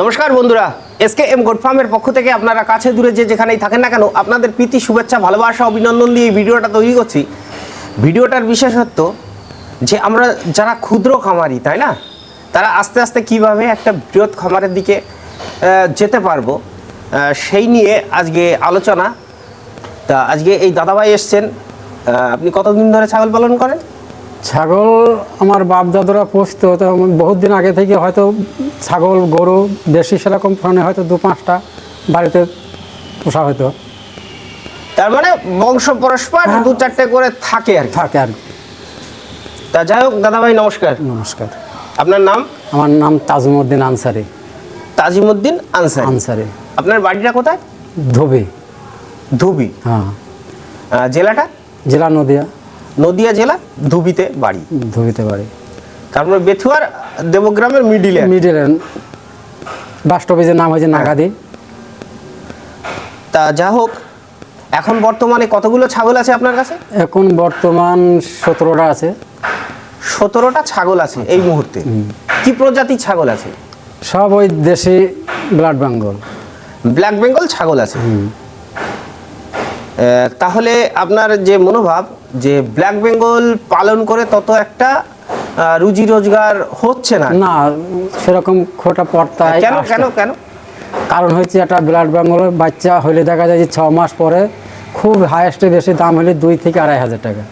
নমস্কার বন্ধুরা SK M গোড ফার্মের পক্ষ থেকে আপনারা কাছে দূরে যে যেখানেই থাকেন না কেন, আপনাদের প্রীতি, শুভেচ্ছা, ভালোবাসা, অভিনন্দন দিয়ে ভিডিওটা তৈরি করছি। ভিডিওটার বিশেষত্ব যে আমরা যারা ক্ষুদ্র খামারি, তাই না? তারা আস্তে আস্তে কীভাবে একটা বৃহৎ খামারের দিকে যেতে পারব সেই নিয়ে আজকে আলোচনা। তা আজকে এই দাদাভাই এসছেন আপনি কতদিন ধরে ছাগল পালন করেন? ছাগল আমার বাপ দাদুরা পুষতো তো বহুত দিন আগে থেকে হয়তো ছাগল গরু দেশি সেরকম ধরনের হয়তো দু পাঁচটা বাড়িতে পোষা হয়তো তার মানে বংশ পরস্পর হ্যাঁ। দু চারটে করে থাকে আর। থাকে আর। তা যাই হোক দাদাভাই নমস্কার। নমস্কার। আপনার নাম? আমার নাম তাজুমুদ্দিন আনসারি। তাজিমুদ্দিন আনসারি। আনসারি। আপনার বাড়িটা কোথায়? ধোবি। ধুবি। হ্যাঁ। জেলাটা? জেলা নদিয়া। নদিয়া জেলা ধুবিতে বাড়ি। ধুবিতে বাড়ি। তারপরে বেথুয়ার দেবগ্রামের মিডিলে মিডিলের বাস্তবে নাম হয়েছে নাগাদি। তা যা হোক এখন বর্তমানে কতগুলো ছাগল আছে আপনার কাছে? এখন বর্তমান সতেরোটা আছে। সতেরোটা ছাগল আছে এই মুহূর্তে। কি প্রজাতির ছাগল আছে? সব ওই দেশি ব্লাড বেঙ্গল ব্ল্যাক বেঙ্গল ছাগল আছে। তাহলে আপনার যে মনোভাব যে ব্ল্যাক বেঙ্গল পালন করে তত একটা রুজি রোজগার হচ্ছে না। না সেরকম খোটা পড়তায় কেন কেন কেন? কারণ হচ্ছে একটা ব্লাড বেঙ্গলের বাচ্চা হলে দেখা যায় যে ছ মাস পরে খুব হায়েস্টে বেশি দাম হলে দুই থেকে আড়াই হাজার টাকা।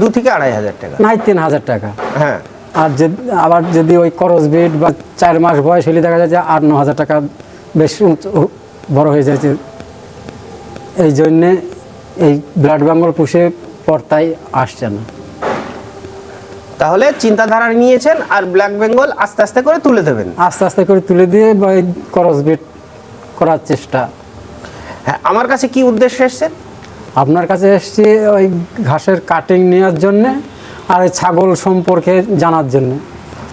দু থেকে আড়াই হাজার টাকা। নাই তিন হাজার টাকা। হ্যাঁ। আর যে আবার যদি ওই করস বিট বা চার মাস বয়স হলে দেখা যায় যে আট ন হাজার টাকা বেশি বড় হয়ে যাচ্ছে। এই জন্যে এই ব্লাড বেঙ্গল পুষে পর্তায় আসছে না। তাহলে চিন্তাধারা নিয়েছেন আর ব্ল্যাক বেঙ্গল আস্তে আস্তে করে তুলে দেবেন। আস্তে আস্তে করে তুলে দিয়ে বা করস বিট করার চেষ্টা। হ্যাঁ আমার কাছে কি উদ্দেশ্য এসছেন আপনার কাছে এসেছি ওই ঘাসের কাটিং নেওয়ার জন্যে আর এই ছাগল সম্পর্কে জানার জন্য।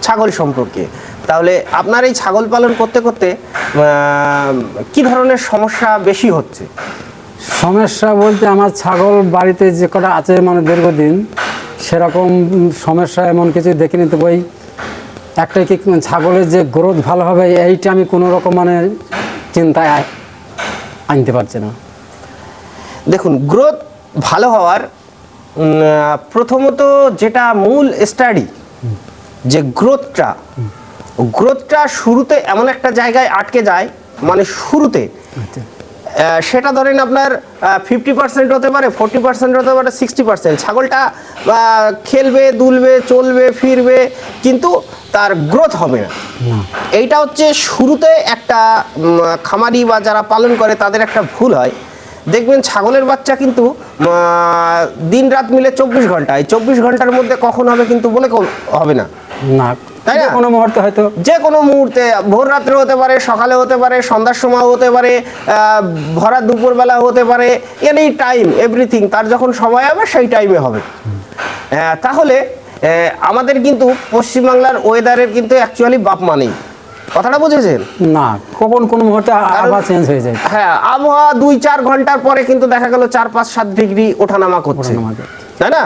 ছাগল সম্পর্কে। তাহলে আপনার এই ছাগল পালন করতে করতে কি ধরনের সমস্যা বেশি হচ্ছে? সমস্যা বলতে আমার ছাগল বাড়িতে যে কটা আছে মানে দীর্ঘদিন সেরকম সমস্যা এমন কিছু দেখিনি। তো ওই একটাই কি ছাগলের যে গ্রোথ ভালো হবে এইটা আমি কোনো রকম মানে চিন্তায় আনতে পারছি না। দেখুন গ্রোথ ভালো হওয়ার প্রথমত যেটা মূল স্টাডি যে গ্রোথটা গ্রোথটা শুরুতে এমন একটা জায়গায় আটকে যায় মানে শুরুতে আচ্ছা। সেটা ধরেন আপনার ফিফটি পার্সেন্ট হতে পারে ফোরটি পার্সেন্ট হতে পারে সিক্সটি পার্সেন্ট ছাগলটা খেলবে দুলবে চলবে ফিরবে কিন্তু তার গ্রোথ হবে না। এইটা হচ্ছে শুরুতে একটা খামারি বা যারা পালন করে তাদের একটা ভুল হয়। দেখবেন ছাগলের বাচ্চা কিন্তু দিন রাত মিলে চব্বিশ ঘণ্টা। এই চব্বিশ ঘণ্টার মধ্যে কখন হবে কিন্তু বলে হবে না। না তাই না? কোনো মুহূর্তে হয়তো। যে কোনো মুহূর্তে ভোর রাত্রে হতে পারে সকালে হতে পারে সন্ধ্যার সময় হতে পারে ভরা দুপুরবেলা হতে পারে এনি টাইম এভরিথিং তার যখন সময় হবে সেই টাইমে হবে। তাহলে আমাদের কিন্তু পশ্চিমবাংলার ওয়েদারের কিন্তু অ্যাকচুয়ালি বাপ মানেই কথাটা বুঝেছেন? না কখন কোন মুহূর্তে আ- আবার চেঞ্জ হয়ে যায়। হ্যাঁ আবহাওয়া দুই চার ঘণ্টার পরে কিন্তু দেখা গেল চার পাঁচ সাত ডিগ্রি ওঠানামা করছে। ওঠানামা করছে। তাই না?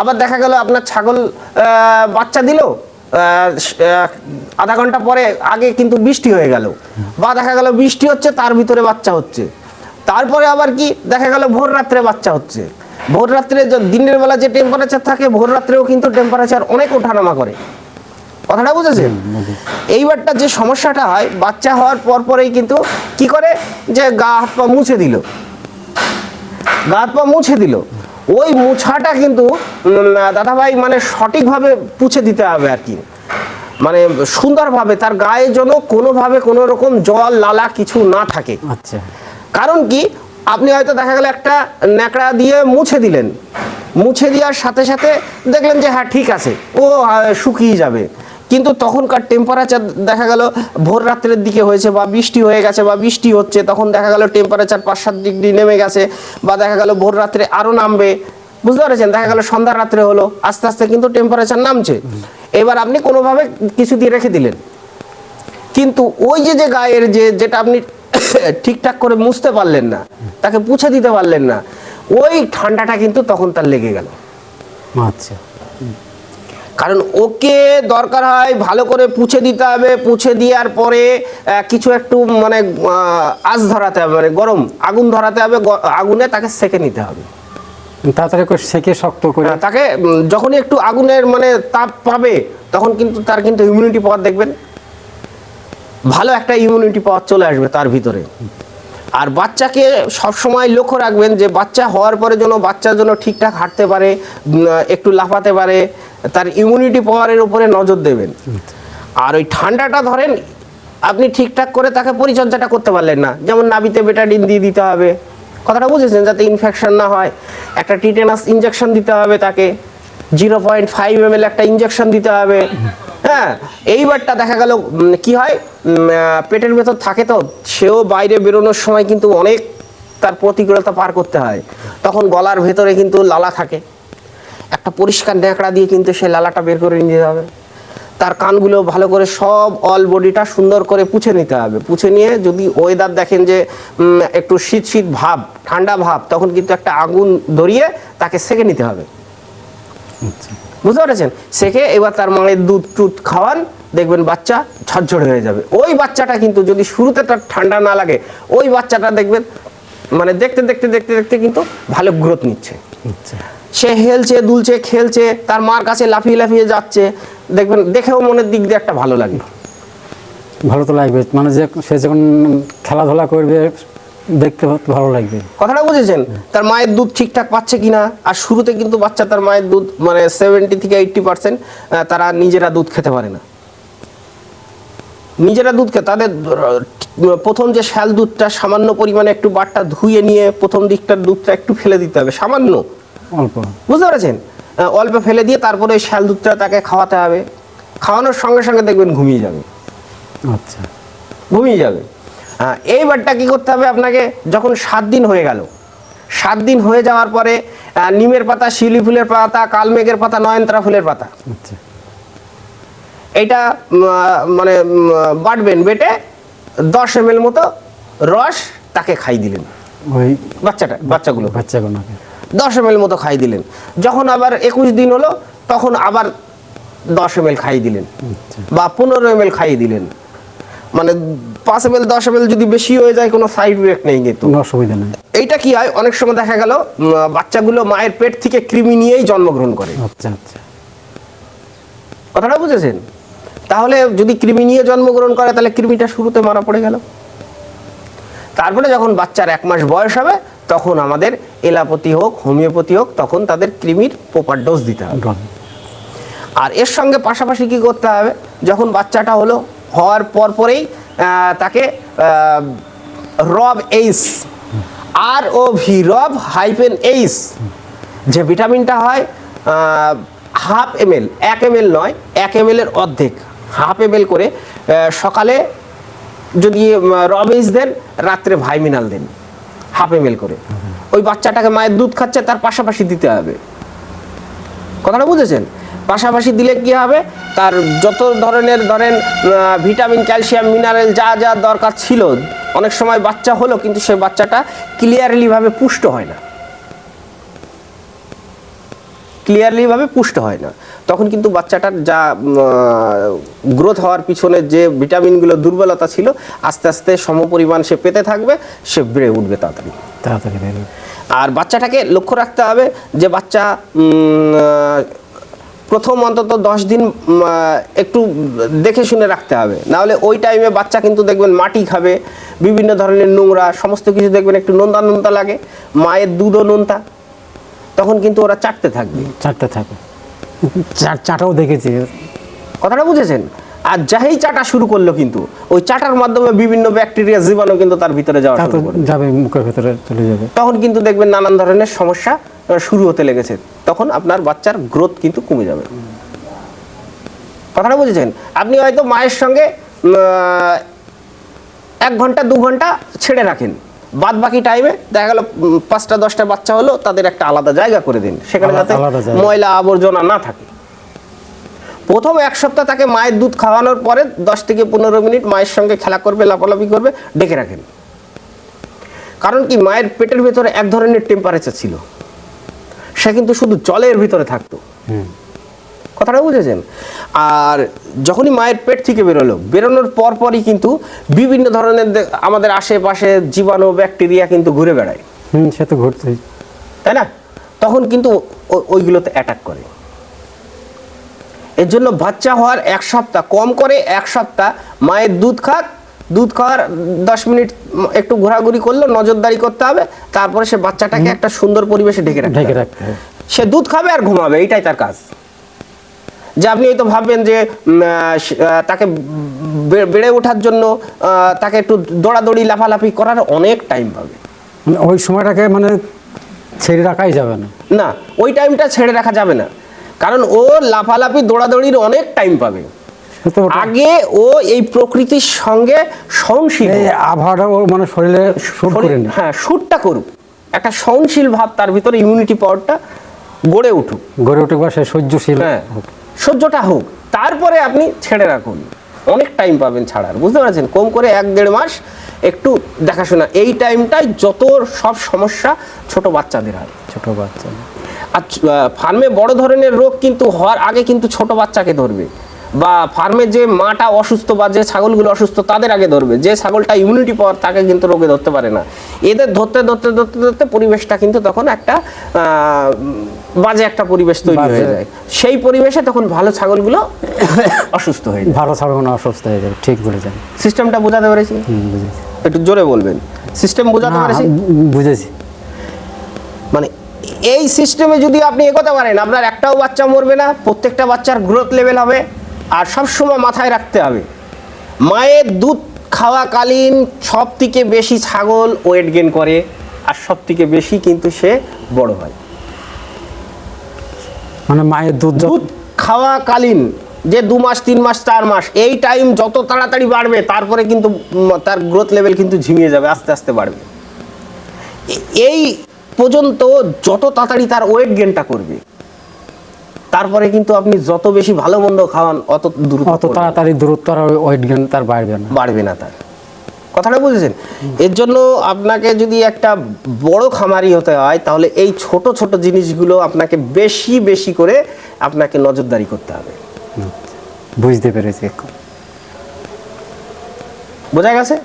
আবার দেখা গেল আপনার ছাগল বাচ্চা দিল আধা ঘণ্টা পরে আগে কিন্তু বৃষ্টি হয়ে গেল। বা দেখা গেল বৃষ্টি হচ্ছে তার ভিতরে বাচ্চা হচ্ছে। তারপরে আবার কি? দেখা গেল ভোর রাত্রে বাচ্চা হচ্ছে। ভোর রাত্রে যে দিনের বেলা যে টেম্পারেচার থাকে ভোর রাত্রেও কিন্তু টেম্পারেচার অনেক ওঠানামা করে। কথাটা বুঝেছেন? এইবারটা যে সমস্যাটা হয় বাচ্চা হওয়ার পর পরেই কিন্তু কি করে? যে গা হাত পা মুছে দিল। গা হাত পা মুছে দিল। ওই মুছাটা কিন্তু দাদাভাই মানে সঠিকভাবে পুছে দিতে হবে আর কি। মানে সুন্দরভাবে তার গায়ে যেন কোনোভাবে কোনো রকম জল লালা কিছু না থাকে। আচ্ছা। কারণ কি আপনি হয়তো দেখা গেল একটা ন্যাকড়া দিয়ে মুছে দিলেন। মুছে দেওয়ার সাথে সাথে দেখলেন যে হ্যাঁ ঠিক আছে ও শুকিয়ে যাবে। কিন্তু তখনকার টেম্পারেচার দেখা গেল ভোর রাত্রের দিকে হয়েছে বা বৃষ্টি হয়ে গেছে বা বৃষ্টি হচ্ছে, তখন দেখা গেল টেম্পারেচার পাঁচ সাত ডিগ্রি নেমে গেছে বা দেখা গেল ভোর রাত্রে আরও নামবে। বুঝতে পারছেন? দেখা গেল সন্ধ্যা রাত্রে হলো, আস্তে আস্তে কিন্তু টেম্পারেচার নামছে। এবার আপনি কোনোভাবে কিছু দিয়ে রেখে দিলেন। কিন্তু ওই যে যে গায়ের যে, যেটা আপনি ঠিকঠাক করে মুছতে পারলেন না, তাকে পুছে দিতে পারলেন না, ওই ঠান্ডাটা কিন্তু তখন তার লেগে গেল। আচ্ছা। কারণ ওকে দরকার হয় ভালো করে পুছে দিতে হবে পুছে দেওয়ার পরে কিছু একটু মানে আঁচ ধরাতে হবে মানে গরম আগুন ধরাতে হবে আগুনে তাকে সেকে নিতে হবে। তাড়াতাড়ি সেকে শক্ত করে। তাকে উম, যখনই একটু আগুনের মানে তাপ পাবে তখন কিন্তু তার কিন্তু ইমিউনিটি পাওয়ার দেখবেন। ভালো একটা ইমিউনিটি পাওয়ার চলে আসবে তার ভিতরে। আর বাচ্চাকে সবসময় লক্ষ্য রাখবেন যে বাচ্চা হওয়ার পরে যেন বাচ্চা যেন ঠিকঠাক হাঁটতে পারে একটু লাফাতে পারে, তার ইমিউনিটি পাওয়ারের উপরে নজর দেবেন। আর ওই ঠান্ডাটা ধরেন, আপনি ঠিকঠাক করে তাকে পরিচর্যাটা করতে পারলেন না। যেমন নাবিতে বেটাডিন দিয়ে দিতে হবে। কথাটা বুঝেছেন? যাতে ইনফেকশন না হয়। একটা টিটেনাস ইঞ্জেকশন দিতে হবে তাকে। জিরো পয়েন্ট ফাইভ এম একটা ইঞ্জেকশন দিতে হবে। হ্যাঁ এইবারটা দেখা গেল কি হয় পেটের ভেতর থাকে তো, সেও বাইরে বেরোনোর সময় কিন্তু অনেক তার প্রতিকূলতা পার করতে হয়। তখন গলার ভেতরে কিন্তু লালা থাকে। একটা পরিষ্কার ন্যাকড়া দিয়ে কিন্তু সে লালাটা বের করে নিতে হবে। তার কানগুলো ভালো করে সব অল বডিটা সুন্দর করে পুছে নিতে হবে। পুছে নিয়ে যদি ওয়েদার দেখেন যে একটু শীত শীত ভাব, ঠান্ডা ভাব, তখন কিন্তু একটা আগুন ধরিয়ে তাকে সেকে নিতে হবে। আচ্ছা। বুঝতে পেরেছেন? সেকে এবার তার মায়ের দুধ টুধ খাওয়ান দেখবেন বাচ্চা ঝরঝরে হয়ে যাবে। ওই বাচ্চাটা কিন্তু যদি শুরুতে তার ঠান্ডা না লাগে ওই বাচ্চাটা দেখবেন মানে দেখতে দেখতে দেখতে দেখতে কিন্তু ভালো গ্রোথ নিচ্ছে। আচ্ছা। সে হেলছে দুলছে খেলছে তার মার কাছে লাফিয়ে লাফিয়ে যাচ্ছে দেখবেন দেখেও মনের দিক দিয়ে একটা ভালো লাগবে ভালো তো লাগবে মানে যে সে যখন খেলাধুলা করবে দেখতে ভালো লাগবে। কথাটা বুঝেছেন? তার মায়ের দুধ ঠিকঠাক পাচ্ছে কিনা? আর শুরুতে কিন্তু বাচ্চা তার মায়ের দুধ মানে সেভেন্টি থেকে এইটটি পার্সেন্ট তারা নিজেরা দুধ খেতে পারে না। নিজেরা দুধ খেয়ে তাদের প্রথম যে শ্যাল দুধটা সামান্য পরিমাণে একটু বাটটা ধুয়ে নিয়ে প্রথম দিকটার দুধটা একটু ফেলে দিতে হবে সামান্য। অল্প। বুঝতে পেরেছেন? অল্প ফেলে দিয়ে তারপরে ওই শ্যাল দুধটা তাকে খাওয়াতে হবে। খাওয়ানোর সঙ্গে সঙ্গে দেখবেন ঘুমিয়ে যাবে। আচ্ছা। ঘুমিয়ে যাবে। এইবারটা কি করতে হবে আপনাকে? যখন সাত দিন হয়ে গেল সাত দিন হয়ে যাওয়ার পরে নিমের পাতা শিউলি ফুলের পাতা কালমেঘের পাতা নয়নতারা ফুলের পাতা। আচ্ছা। এইটা মানে বাটবেন বেটে দশ এম মতো রস তাকে খাই দিলেন। ওই বাচ্চাটা বাচ্চাগুলো বাচ্চাগুলোকে। দশ এম মতো খাই দিলেন। যখন আবার একুশ দিন হলো তখন আবার দশ এম খাই দিলেন আচ্ছা। বা পনেরো এম খাইয়ে দিলেন। মানে পাঁচ এম দশ এম যদি বেশি হয়ে যায় কোনো সাইড ইফেক্ট নেই কিন্তু। অসুবিধা নেই। এইটা কি হয়? অনেক সময় দেখা গেল বাচ্চাগুলো মায়ের পেট থেকে কৃমি নিয়েই জন্মগ্রহণ করে। আচ্ছা আচ্ছা। কথাটা বুঝেছেন? তাহলে যদি কৃমি নিয়ে জন্মগ্রহণ করে তাহলে কৃমিটা শুরুতে মারা পড়ে গেল। তারপরে যখন বাচ্চার এক মাস বয়স হবে তখন আমাদের এলাপতি হোক হোমিওপ্যাথি হোক তখন তাদের কৃমির প্রপার ডোজ দিতে হবে। আর এর সঙ্গে পাশাপাশি কি করতে হবে? যখন বাচ্চাটা হলো হওয়ার পর পরেই তাকে রব এইস আর ও ভি রব হাইপেন এইস যে ভিটামিনটা হয় হাফ এম এল এক এম এল নয়, এক এম এর অর্ধেক, হাফ এম এল করে সকালে যদি রব এইস দেন, রাত্রে ভাইমিনাল দেন, হাফ এম এল করে। ওই বাচ্চাটাকে মায়ের দুধ খাচ্ছে, তার পাশাপাশি দিতে হবে। কথাটা বুঝেছেন? পাশাপাশি দিলে কি হবে? তার যত ধরনের ধরেন ভিটামিন ক্যালসিয়াম মিনারেল যা যা দরকার ছিল অনেক সময় বাচ্চা হলো কিন্তু সেই বাচ্চাটা ক্লিয়ারলি ভাবে পুষ্ট হয় না। ক্লিয়ারলি ভাবে পুষ্ট হয় না। তখন কিন্তু বাচ্চাটার যা গ্রোথ হওয়ার পিছনে যে ভিটামিনগুলো দুর্বলতা ছিল আস্তে আস্তে সমপরিমাণ সে পেতে থাকবে সে বেড়ে উঠবে তাড়াতাড়ি। তাড়াতাড়ি আর বাচ্চাটাকে লক্ষ্য রাখতে হবে যে বাচ্চা প্রথম অন্তত দশ দিন একটু দেখে শুনে রাখতে হবে। নাহলে ওই টাইমে বাচ্চা কিন্তু দেখবেন মাটি খাবে বিভিন্ন ধরনের নোংরা সমস্ত কিছু দেখবেন একটু নোনতা নোনতা লাগে মায়ের দুধও নোনতা তখন কিন্তু ওরা চাটতে থাকবে। চাটতে থাকবে। চাটাও দেখেছি। কথাটা বুঝেছেন? আর যাই চাটা শুরু করল কিন্তু ওই চাটার মাধ্যমে বিভিন্ন ব্যাকটেরিয়া জীবাণু কিন্তু তার ভিতরে যাওয়া যাবে মুখের ভিতরে চলে যাবে। তখন কিন্তু দেখবেন নানান ধরনের সমস্যা শুরু হতে লেগেছে তখন আপনার বাচ্চার গ্রোথ কিন্তু কমে যাবে। কথাটা বুঝেছেন? আপনি হয়তো মায়ের সঙ্গে এক ঘণ্টা দু ঘণ্টা ছেড়ে রাখেন। বাদ বাকি টাইমে দেখা গেল পাঁচটা দশটা বাচ্চা হলো তাদের একটা আলাদা জায়গা করে দিন। সেখানে যাতে ময়লা আবর্জনা না থাকে। প্রথম এক সপ্তাহ তাকে মায়ের দুধ খাওয়ানোর পরে দশ থেকে পনেরো মিনিট মায়ের সঙ্গে খেলা করবে লাফালাফি করবে ডেকে রাখেন। কারণ কি মায়ের পেটের ভেতরে এক ধরনের টেম্পারেচার ছিল। সে কিন্তু শুধু জলের ভিতরে থাকতো। হুম। কথাটা বুঝেছেন? আর যখনই মায়ের পেট থেকে বেরোলো বেরোনোর পরপরই কিন্তু বিভিন্ন ধরনের আমাদের আশেপাশে জীবাণু ব্যাকটেরিয়া কিন্তু ঘুরে বেড়ায়। হুম সে তো ঘুরতেই। তাই না? তখন কিন্তু ওইগুলোতে অ্যাটাক করে। এর জন্য বাচ্চা হওয়ার এক সপ্তাহ কম করে এক সপ্তাহ মায়ের দুধ খাক দুধ খাওয়ার দশ মিনিট একটু ঘোরাঘুরি করল নজরদারি করতে হবে তারপরে সে বাচ্চাটাকে একটা সুন্দর পরিবেশে ঢেকে রাখতে ঢেকে রাখতে হবে। সে দুধ খাবে আর ঘুমাবে এইটাই তার কাজ। যে আপনি হয়তো ভাববেন যে তাকে বেড়ে ওঠার জন্য তাকে একটু দৌড়াদৌড়ি লাফালাফি করার অনেক টাইম পাবে। মানে ওই সময়টাকে মানে ছেড়ে রাখাই যাবে না। না ওই টাইমটা ছেড়ে রাখা যাবে না। কারণ ও লাফালাফি দৌড়াদৌড়ির অনেক টাইম পাবে। আগে ও এই প্রকৃতির সঙ্গে সহনশীল আবহাওয়াটা ও মানে শরীরে হ্যাঁ শুটটা করুক। একটা সহনশীল ভাব তার ভিতরে ইমিউনিটি পাওয়ারটা গড়ে উঠুক। গড়ে উঠে বা সে সহ্যশীল হ্যাঁ। সহ্যটা হোক। তারপরে আপনি ছেড়ে রাখুন। অনেক টাইম পাবেন ছাড়ার বুঝতে পারছেন? কম করে এক দেড় মাস একটু দেখাশোনা। এই টাইমটাই যত সব সমস্যা ছোট বাচ্চাদের হয়। ছোট বাচ্চা। আর ফার্মে বড় ধরনের রোগ কিন্তু হওয়ার আগে কিন্তু ছোট বাচ্চাকে ধরবে। বা ফার্মে যে মাটা অসুস্থ বা যে ছাগলগুলো অসুস্থ তাদের আগে ধরবে। যে ছাগলটা ইমিউনিটি পাওয়ার তাকে কিন্তু রোগে ধরতে পারে না। এদের ধরতে ধরতে ধরতে ধরতে পরিবেশটা কিন্তু তখন একটা বাজে একটা পরিবেশ তৈরি হয়ে যায়। সেই পরিবেশে তখন ভালো ছাগলগুলো অসুস্থ হয়ে যায়। ভালো কোনো অসুস্থ হয়ে যাবে ঠিক বলেছেন। সিস্টেমটা বোঝাতে পেরেছি? একটু জোরে বলবেন। সিস্টেম বোঝাতে পেরেছি? বুঝেছি। মানে এই সিস্টেমে যদি আপনি এগোতে পারেন আপনার একটাও বাচ্চা মরবে না প্রত্যেকটা বাচ্চার গ্রোথ লেভেল হবে। আর সবসময় মাথায় রাখতে হবে। মায়ের দুধ খাওয়াকালীন সব থেকে বেশি ছাগল ওয়েট গেন করে আর সব থেকে বেশি কিন্তু সে বড় হয়। মানে মায়ের দুধ দুধ খাওয়াকালীন যে দু মাস তিন মাস চার মাস এই টাইম যত তাড়াতাড়ি বাড়বে তারপরে কিন্তু তার গ্রোথ লেভেল কিন্তু ঝিমিয়ে যাবে আস্তে আস্তে বাড়বে। এই পর্যন্ত যত তাড়াতাড়ি তার ওয়েট গেনটা করবে তারপরে কিন্তু আপনি যত বেশি ভালো মন্দ খাওয়ান অত দ্রুত অত তাড়াতাড়ি দূরত্ব আর ওয়েট গেন তার বাড়বে না। বাড়বে না তার। কথাটা বুঝেছেন? এর জন্য আপনাকে যদি একটা বড় খামারি হতে হয় তাহলে এই ছোট ছোট জিনিসগুলো আপনাকে বেশি বেশি করে আপনাকে নজরদারি করতে হবে। বুঝতে পেরেছি। বোঝা গেছে?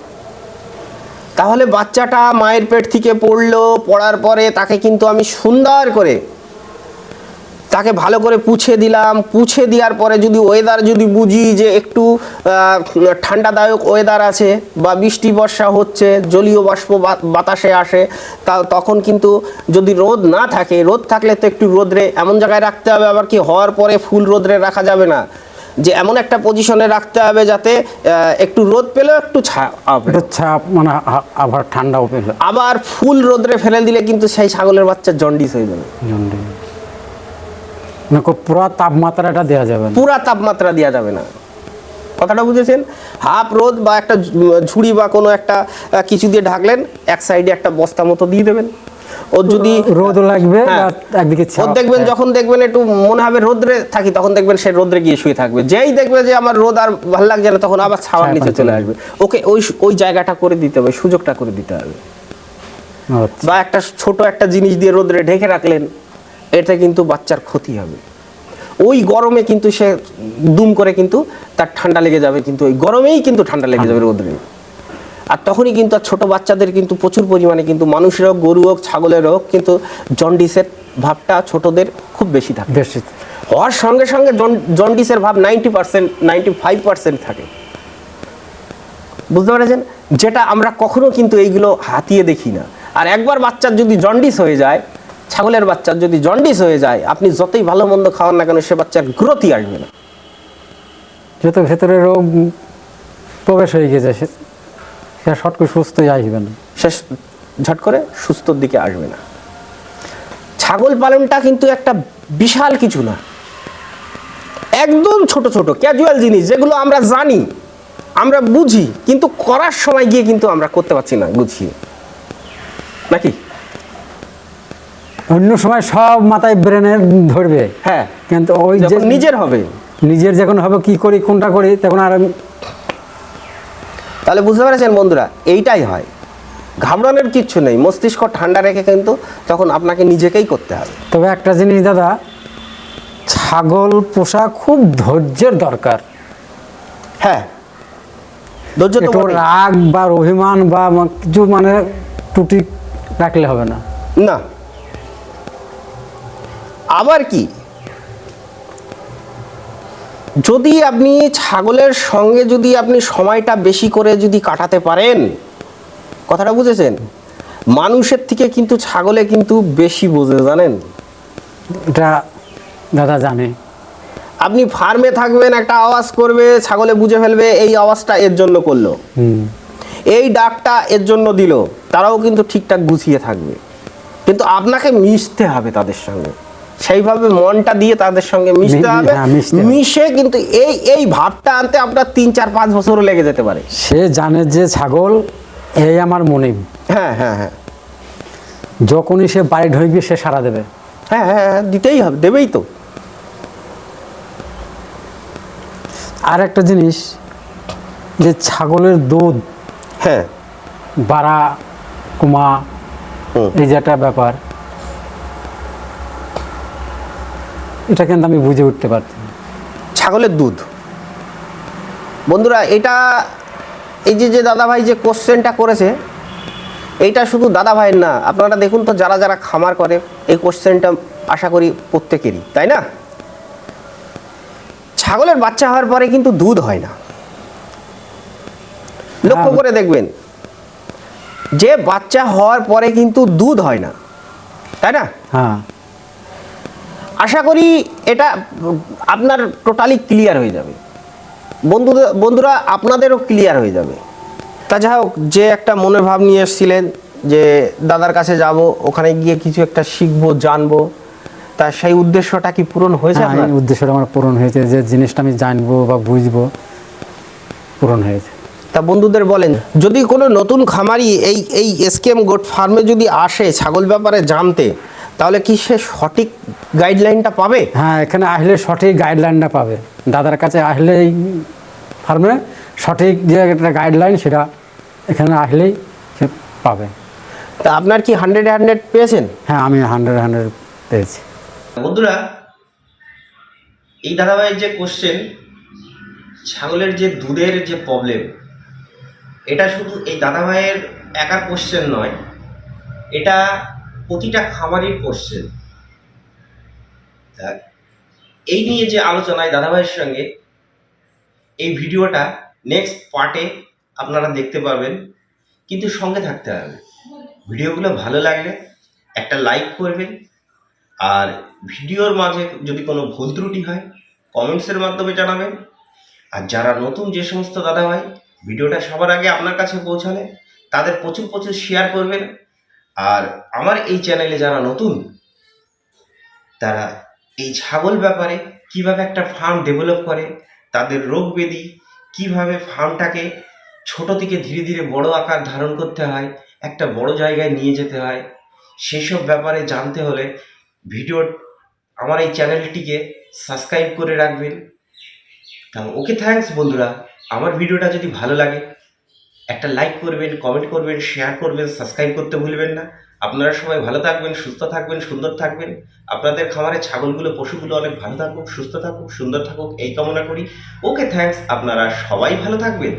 তাহলে বাচ্চাটা মায়ের পেট থেকে পড়ল পড়ার পরে তাকে কিন্তু আমি সুন্দর করে তাকে ভালো করে পুছে দিলাম। পুছে দেওয়ার পরে যদি ওয়েদার যদি বুঝি যে একটু ঠান্ডাদায়ক ওয়েদার আছে বা বৃষ্টি বর্ষা হচ্ছে জলীয় বাষ্প বাতাসে আসে তা তখন কিন্তু যদি রোদ না থাকে রোদ থাকলে তো একটু রোদ্রে এমন জায়গায় রাখতে হবে আবার কি হওয়ার পরে ফুল রোদ্রে রাখা যাবে না। যে এমন একটা পজিশনে রাখতে হবে যাতে একটু রোদ পেলেও একটু ছা পেল। ছাপ মানে আবার ঠান্ডাও পেল। আবার ফুল রোদ্রে ফেলে দিলে কিন্তু সেই ছাগলের বাচ্চা জন্ডিস হয়ে যাবে। মানে খুব পুরো তাপমাত্রাটা দেওয়া যাবে না। পুরা তাপমাত্রা দেওয়া যাবে না। কথাটা বুঝেছেন? হাফ রোদ বা একটা ঝুড়ি বা কোনো একটা কিছু দিয়ে ঢাকলেন এক সাইডে একটা বস্তা মতো দিয়ে দেবেন। ওর যদি রোদও লাগবে হ্যাঁ। একদিকে ওর দেখবেন যখন দেখবেন একটু মনে হবে রোদ্রে থাকি তখন দেখবেন সে রোদ্রে গিয়ে শুয়ে থাকবে। যেই দেখবে যে আমার রোদ আর ভালো লাগছে না তখন আবার ছাওয়ার নিচে চলে আসবে। ওকে ওই ওই জায়গাটা করে দিতে হবে সুযোগটা করে দিতে হবে। আচ্ছা। বা একটা ছোট একটা জিনিস দিয়ে রোদ্রে ঢেকে রাখলেন এতে কিন্তু বাচ্চার ক্ষতি হবে। ওই গরমে কিন্তু সে দুম করে কিন্তু তার ঠান্ডা লেগে যাবে কিন্তু ওই গরমেই কিন্তু ঠান্ডা লেগে যাবে রোদ্রে। আর তখনই কিন্তু আর ছোট বাচ্চাদের কিন্তু প্রচুর পরিমাণে কিন্তু মানুষের হোক গরু হোক ছাগলের হোক কিন্তু জন্ডিসের ভাবটা ছোটদের খুব বেশি থাকে। বেশি হওয়ার সঙ্গে সঙ্গে জন- জন্ডিসের ভাব ninety percent ninety five percent থাকে। বুঝতে পেরেছেন? যেটা আমরা কখনো কিন্তু এইগুলো হাতিয়ে দেখি না। আর একবার বাচ্চার যদি জন্ডিস হয়ে যায় ছাগলের বাচ্চার যদি জন্ডিস হয়ে যায় আপনি যতই ভালো মন্দ খাওয়ান না কেন সে বাচ্চার গ্রোথই আসবে না। যত ভেতরে রোগ প্রবেশ হয়ে গেছে সে শর্ট করে সুস্থই আসবে না। সে ঝট করে সুস্থর দিকে আসবে না। ছাগল পালনটা কিন্তু একটা বিশাল কিছু না। একদম ছোট ছোট ক্যাজুয়াল জিনিস যেগুলো আমরা জানি আমরা বুঝি কিন্তু করার সময় গিয়ে কিন্তু আমরা করতে পারছি না গুছিয়ে নাকি? অন্য সময় সব মাথায় ব্রেনে ধরবে। হ্যাঁ। কিন্তু ওই যে নিজের হবে। নিজের যখন হবে কি করি কোনটা করি তখন আর তাহলে বুঝতে পেরেছেন বন্ধুরা এইটাই হয়। ঘাবড়ানোর কিচ্ছু নেই মস্তিষ্ক ঠান্ডা রেখে কিন্তু তখন আপনাকে নিজেকেই করতে হবে। তবে একটা জিনিস দাদা ছাগল পোষা খুব ধৈর্যের দরকার। হ্যাঁ। ধৈর্য তো রাগ বা অভিমান বা কিছু মানে ত্রুটি রাখলে হবে না। না। আবার কি? যদি আপনি ছাগলের সঙ্গে যদি আপনি সময়টা বেশি করে যদি কাটাতে পারেন কথাটা বুঝেছেন? মানুষের থেকে কিন্তু ছাগলে কিন্তু বেশি বোঝে জানেন? এটা দাদা জানে। আপনি ফার্মে থাকবেন একটা আওয়াজ করবে ছাগলে বুঝে ফেলবে এই আওয়াজটা এর জন্য করল। হুম। এই ডাকটা এর জন্য দিল তারাও কিন্তু ঠিকঠাক গুছিয়ে থাকবে। কিন্তু আপনাকে মিশতে হবে তাদের সঙ্গে। সেইভাবে মনটা দিয়ে তাদের সঙ্গে মিশতে মি- হবে। হ্যাঁ, মিশতে হবে। মিশে কিন্তু এই এই ভাবটা আনতে আপনার তিন চার পাঁচ বছরও লেগে যেতে পারে। সে জানে যে ছাগল এই আমার মনিব হ্যাঁ হ্যাঁ হ্যাঁ। যখনই সে বাড়ি ঢুকবে সে সারা দেবে। হ্যাঁ হ্যাঁ হ্যাঁ দিতেই হবে দেবেই তো। আর একটা জিনিস যে ছাগলের দুধ হ্যাঁ। বাড়া কুমা এই যে একটা ব্যাপার এটা কিন্তু আমি বুঝে উঠতে পারছি ছাগলের দুধ। বন্ধুরা এটা এই যে যে দাদাভাই যে কোশ্চেনটা করেছে এইটা শুধু দাদাভাইয়ের না আপনারা দেখুন তো যারা যারা খামার করে এই কোশ্চেনটা আশা করি প্রত্যেকেরই তাই না? ছাগলের বাচ্চা হওয়ার পরে কিন্তু দুধ হয় না। লক্ষ্য হ্যাঁ। করে দেখবেন যে বাচ্চা হওয়ার পরে কিন্তু দুধ হয় না। তাই না? হ্যাঁ। আশা করি এটা আপনার টোটালি ক্লিয়ার হয়ে যাবে। বন্ধুদের বন্ধুরা আপনাদেরও ক্লিয়ার হয়ে যাবে। তা যাই হোক যে একটা মনের ভাব নিয়ে এসেছিলেন যে দাদার কাছে যাব ওখানে গিয়ে কিছু একটা শিখব জানব তা সেই উদ্দেশ্যটা কি পূরণ হয়েছে হ্যাঁ, আপনার? উদ্দেশ্যটা আমার পূরণ হয়েছে যে জিনিসটা আমি জানব বা বুঝব পূরণ হয়েছে। তা বন্ধুদের বলেন যদি কোনো নতুন খামারি এই এই এসকেএম গোট ফার্মে যদি আসে ছাগল ব্যাপারে জানতে তাহলে কি সে সঠিক গাইডলাইনটা পাবে? হ্যাঁ এখানে আসলে সঠিক গাইডলাইনটা পাবে। দাদার কাছে আসলে এই ফার্মে সঠিক যে একটা গাইডলাইন সেটা এখানে আসলেই সে পাবে। তা আপনার কি হান্ড্রেড হান্ড্রেড পেয়েছেন? হ্যাঁ আমি হান্ড্রেড হান্ড্রেড পেয়েছি। বন্ধুরা এই দাদাভাইয়ের যে কোশ্চেন ছাগলের যে দুধের যে প্রবলেম এটা শুধু এই দাদাভাইয়ের একার কোশ্চেন নয় এটা প্রতিটা খামারির কোশ্চেন এই নিয়ে যে আলোচনায় দাদাভাইয়ের সঙ্গে এই ভিডিওটা নেক্সট পার্টে আপনারা দেখতে পাবেন কিন্তু সঙ্গে থাকতে হবে। ভিডিওগুলো ভালো লাগলে একটা লাইক করবেন, আর ভিডিওর মাঝে যদি কোনো ভুল ত্রুটি হয় কমেন্টসের মাধ্যমে জানাবেন। আর যারা নতুন যে সমস্ত দাদাভাই, ভিডিওটা সবার আগে আপনার কাছে পৌঁছালে, তাদের প্রচুর প্রচুর শেয়ার করবেন। আর আমার এই চ্যানেলে যারা নতুন, তারা এই ছাগল ব্যাপারে কীভাবে একটা ফার্ম ডেভেলপ করে, তাদের রোগ ব্যাধি, কীভাবে ফার্মটাকে ছোট থেকে ধীরে ধীরে বড় আকার ধারণ করতে হয়, একটা বড় জায়গায় নিয়ে যেতে হয়, সেসব ব্যাপারে জানতে হলে ভিডিও আমার এই চ্যানেলটিকে সাবস্ক্রাইব করে রাখবেন। তা ওকে থ্যাঙ্কস বন্ধুরা। আমার ভিডিওটা যদি ভালো লাগে একটা লাইক করবেন কমেন্ট করবেন শেয়ার করবেন সাবস্ক্রাইব করতে ভুলবেন না। আপনারা সবাই ভালো থাকবেন, সুস্থ থাকবেন, সুন্দর থাকবেন। আপনাদের খামারে ছাগলগুলো, পশুগুলো অনেক ভালো থাকুক, সুস্থ থাকুক, সুন্দর থাকুক, এই কামনা করি। ওকে থ্যাংকস আপনারা সবাই ভালো থাকবেন।